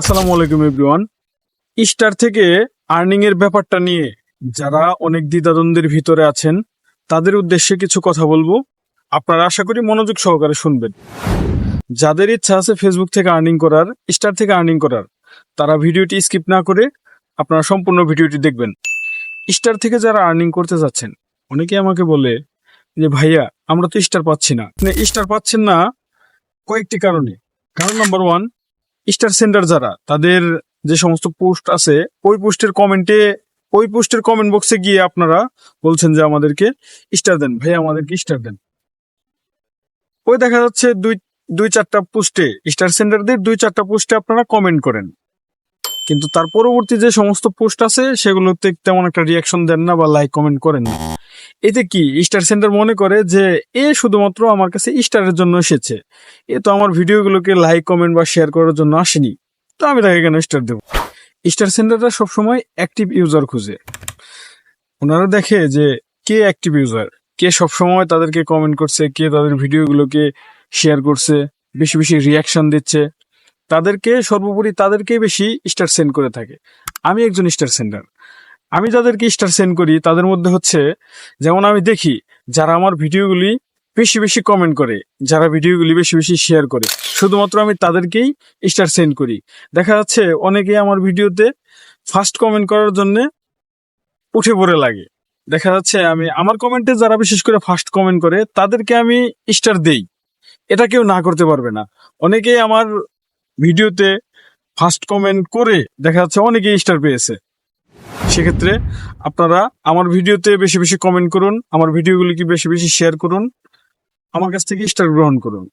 আসসালামু আলাইকুম everyone. Star থেকে আর্নিং এর ব্যাপারটা নিয়ে যারা অনেক দ্বিধাদ্বন্দ্বের ভিতরে আছেন, তাদের উদ্দেশ্যে কিছু কথা বলব। আপনারা আশা করি মনোযোগ সহকারে শুনবেন। যাদের ইচ্ছা আছে ফেসবুক থেকে আর্নিং করার স্টার থেকে আর্নিং করার, তারা ভিডিওটি স্কিপ না করে আপনারা সম্পূর্ণ ভিডিওটি দেখবেন। স্টার থেকে যারা আর্নিং করতে যাচ্ছেন অনেকে আমাকে বলে যে, ভাইয়া, আমরা তো স্টার পাচ্ছি না। স্টার পাচ্ছেন না কয়েকটি কারণে। কারণ নাম্বার ওয়ান স্টার সেন্টার যারা, তাদের যে সমস্ত পোস্ট আছে, ওই পোস্টের কমেন্টে ওই পোস্টের কমেন্ট বক্সে গিয়ে আপনারা বলছেন যে আমাদেরকে স্টার দেন। ভাই আমাদেরকে স্টার দেন। ওই দেখা যাচ্ছে দুই দুই চারটা পোস্টে স্টার সেন্টারদের দুই চারটা পোস্টে আপনারা কমেন্ট করেন। কিন্তু তার পরবর্তী যে সমস্ত পোস্ট আছে, সেগুলোতে তেমন একটা রিয়াকশন দেন না বা লাইক কমেন্ট করেন না। এতে কি স্টার সেন্টার মনে করে যে এ শুধুমাত্র আমার কাছে স্টারের জন্য এসেছে। এ তো আমার ভিডিওগুলোকে লাইক কমেন্ট বা শেয়ার করার জন্য আসেনি। তো আমি তাকে কেন স্টার দেবো? স্টার সেন্টারটা সবসময় অ্যাক্টিভ ইউজার খুঁজে। ওনারা দেখে যে কে অ্যাক্টিভ ইউজার কে সবসময় তাদেরকে কমেন্ট করছে, কে তাদের ভিডিওগুলোকে শেয়ার করছে, বেশি বেশি রিয়াকশন দিচ্ছে। তাদেরকে সর্বোপরি তাদেরকেই বেশি স্টার সেন্ড করে থাকে। আমি একজন স্টার সেন্ডার আমি যাদেরকে স্টার সেন্ড করি, তাদের মধ্যে হচ্ছে, যেমন আমি দেখি, যারা আমার ভিডিওগুলি বেশি বেশি কমেন্ট করে, যারা ভিডিওগুলি বেশি বেশি শেয়ার করে, শুধুমাত্র আমি তাদেরকেই স্টার সেন্ড করি। দেখা যাচ্ছে, অনেকেই আমার ভিডিওতে ফার্স্ট কমেন্ট করার জন্য উঠে পড়ে লাগে। দেখা যাচ্ছে, আমি, আমার কমেন্টে যারা বিশেষ করে ফার্স্ট কমেন্ট করে, তাদেরকে আমি স্টার দেই। এটা কেউ না করতে পারবে না। অনেকেই আমার ভিডিওতে ফার্স্ট কমেন্ট করে, দেখা যাচ্ছে অনেকেই স্টার পেয়েছে। সেক্ষেত্রে আপনারা আমার ভিডিওতে বেশি বেশি কমেন্ট করুন, আমার ভিডিওগুলিকে বেশি বেশি শেয়ার করুন, আমার কাছ থেকে স্টার গ্রহণ করুন।